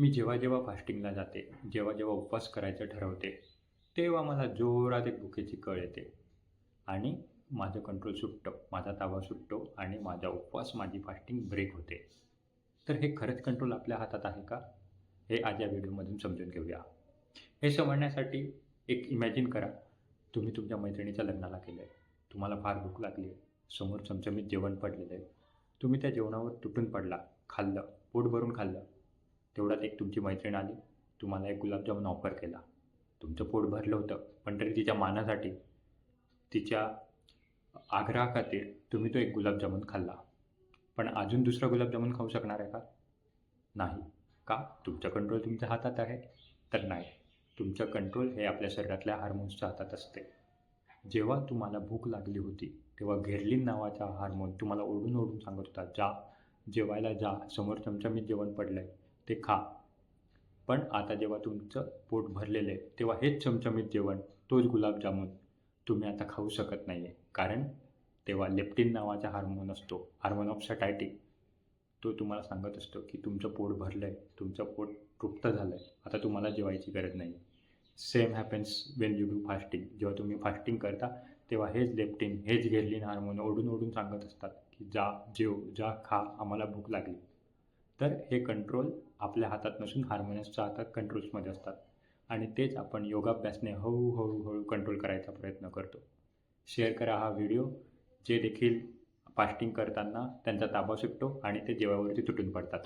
मी जेव्हा जेव्हा फास्टिंगला जाते जेव्हा जेव्हा उपवास करायचं ठरवते तेव्हा मला जोरात एक भुकेची कळ येते. आणि माझं कंट्रोल सुटतं माझा ताबा सुटतो आणि माझा उपवास माझी फास्टिंग ब्रेक होते. तर हे खरंच कंट्रोल आपल्या हातात आहे का? हे आज या व्हिडिओमधून समजून घेऊया. हे समजण्यासाठी एक इमॅजिन करा. तुम्ही तुमच्या मैत्रिणीच्या लग्नाला केलं आहे तुम्हाला फार भूक लागली आहे. समोर चमचमीत जेवण पडलेलं आहे. तुम्ही त्या जेवणावर तुटून पडला. खाल्लं. पोट भरून खाल्लं. तेवढ्यात एक तुमची मैत्रीण आली. तुम्हाला एक गुलाबजामुन ऑफर केला. तुमचं पोट भरलं होतं. पण तरी तिच्या मानासाठी तिच्या आग्रहाखातीर तुम्ही तो एक गुलाबजामुन खाल्ला. पण अजून दुसरा गुलाबजामुन खाऊ शकणार आहे का? नाही. का? तुमचं कंट्रोल तुमच्या हातात आहे? तर नाही. तुमचं कंट्रोल हे आपल्या शरीरातल्या हार्मोन्सच्या हातात असते. जेव्हा तुम्हाला भूक लागली होती तेव्हा घेरलिन नावाचा हार्मोन तुम्हाला ओढून ओढून सांगत होता जा जेवायला जा. समोर चमचमीत जेवण पडलं आहे ते खा. पण आता जेव्हा तुमचं पोट भरलेलं आहे तेव्हा हेच चमचमीत जेवण तोच गुलाबजामुन. तुम्ही आता खाऊ शकत नाही आहे कारण तेव्हा लेप्टिन नावाचा हार्मोन असतो हार्मोन ऑफ सटायटी तो तुम्हाला सांगत असतो की तुमचं पोट भरलं आहे तुमचं पोट तृप्त झालं आहे आता तुम्हाला जेवायची गरज नाही. Same happens when you do fasting जेव्हा तुम्ही फास्टिंग करता तेव्हा हेच लेप्टिन हेच घेरलीन हार्मोन ओढून ओढून सांगत असतात की जा जेव जा खा आम्हाला भूक लागली. तर हे कंट्रोल आपल्या हातात नसून हार्मोनसच्या हातात कंट्रोल्समध्ये असतात. आणि तेच आपण योगाभ्यासने हळूहळूहळू कंट्रोल करायचा प्रयत्न करतो. शेअर करा हा व्हिडिओ जे देखील फास्टिंग करताना त्यांचा ताबा सुटतो आणि ते जेवावरती तुटून पडतात.